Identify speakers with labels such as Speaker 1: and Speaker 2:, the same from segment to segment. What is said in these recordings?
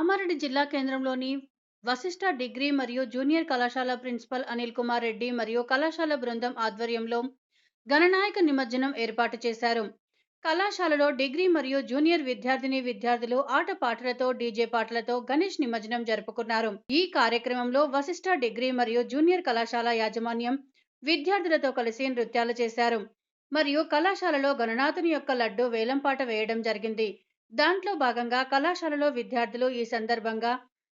Speaker 1: కామారెడ్డి జిల్లా కేంద్రంలోని వశిష్ఠ డిగ్రీ మరియు జూనియర్ కళాశాల ప్రిన్సిపల్ అనిల్ కుమార్ రెడ్డి మరియు కళాశాల బృందం ఆధ్వర్యంలో గణనాయక నిమజ్జనం ఏర్పాటు చేశారు. కళాశాలలో డిగ్రీ మరియు జూనియర్ విద్యార్థిని విద్యార్థులు ఆటపాటలతో డీజే పాటలతో గణేష్ నిమజ్జనం జరుపుకున్నారు. ఈ కార్యక్రమంలో వశిష్ఠ డిగ్రీ మరియు జూనియర్ కళాశాల యాజమాన్యం విద్యార్థులతో కలిసి నృత్యాలు చేశారు. మరియు కళాశాలలో గణనాథుని యొక్క లడ్డు వేలంపాట వేయడం జరిగింది. దాంట్లో భాగంగా కళాశాలలో విద్యార్థులు ఈ సందర్భంగా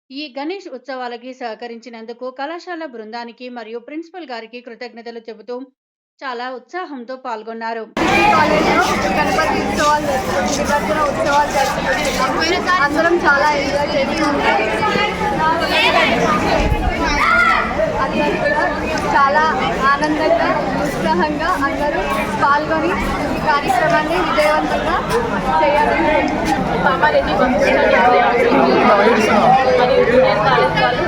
Speaker 1: ఈ గణేష్ ఉత్సవాలకి సహకరించినందుకు కళాశాల బృందానికి మరియు ప్రిన్సిపల్ గారికి కృతజ్ఞతలు చెబుతూ చాలా ఉత్సాహంతో పాల్గొన్నారు.
Speaker 2: గణపతి అందరం చాలా ఎంజాయ్ చాలా ఆనందంగా ఉత్సాహంగా అందరూ పాల్గొని ఈ కార్యక్రమాన్ని విజయవంతంగా చేయాలని
Speaker 3: కామారెడ్డి మరియు జూనియర్ కాలేజ్ వాళ్ళు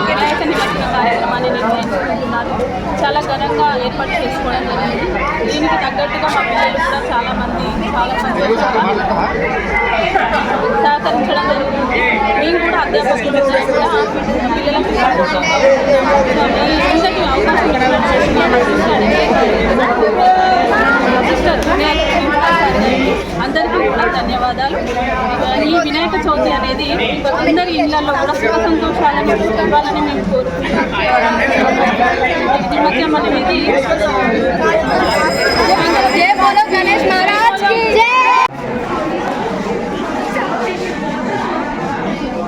Speaker 3: వినాయక నిమజ్జన కార్యక్రమాన్ని నిర్వహించుకుంటున్నారు చాలా ఘనంగా ఏర్పాటు చేసుకోవడం జరిగింది. దీనికి తగ్గట్టుగా మా పిల్లలు కూడా చాలా మంది చాలా సంతోషంగా సహకరించడం జరుగుతుంది మేము కూడా అధ్యాపకులు కూడా పిల్లలకు అవకాశం ఇచ్చినటువంటి మా సిస్టర్ జూనియర్ కళాశాల గారికి అందరికీ కూడా ధన్యవాదాలు. ఈ వినాయక చవితి అనేది అందరి ఇళ్ళలో కూడా సుఖ సంతోషాలను ఇవ్వాలని మేము కోరుకుంటున్నాం. నిమజ్జనం అనేది
Speaker 2: జై బోలో గణేష్ మహారాజ్కి జై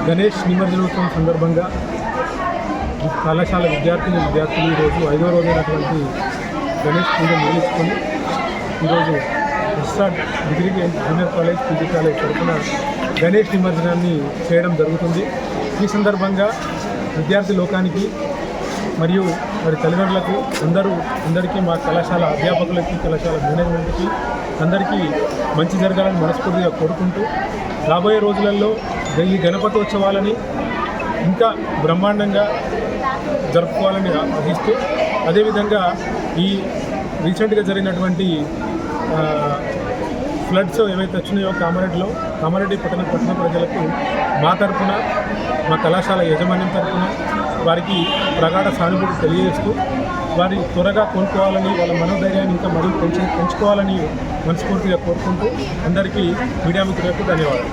Speaker 4: గణేష్ నిమజ్జనోత్సవం సందర్భంగా కళాశాల విద్యార్థిని విద్యార్థులు ఈరోజు ఐదో రోజైనటువంటి గణేష్ పూజ ముగించుకొని ఈరోజు ఇస్సాడ్ degree junior college PG college తరఫున గణేష్ నిమజ్జనాన్ని చేయడం జరుగుతుంది. ఈ సందర్భంగా విద్యార్థి లోకానికి మరియు మరి తల్లిదండ్రులకు అందరూ అందరికీ మా కళాశాల అధ్యాపకులకి కళాశాల మేనేజ్మెంట్కి అందరికీ మంచి జరగాలని మనస్ఫూర్తిగా కోరుకుంటూ రాబోయే రోజులలో ఈ గణపతి ఇంకా బ్రహ్మాండంగా జరుపుకోవాలని ఆశిస్తూ అదేవిధంగా ఈ రీసెంట్గా జరిగినటువంటి ఫ్లడ్స్ ఏవైతే వచ్చినాయో కామారెడ్డిలో కామారెడ్డి పట్టణ పట్టణ ప్రజలకు మా తరపున మా కళాశాల యాజమాన్యం తరఫున వారికి ప్రగాఢ సానుభూతి తెలియజేస్తూ వారి త్వరగా కోలుకోవాలని వాళ్ళ మనోధైర్యాన్ని ఇంకా మరీ పెంచి పెంచుకోవాలని మనస్ఫూర్తిగా కోరుకుంటూ అందరికీ మీడియా మిత్రులకు ధన్యవాదాలు.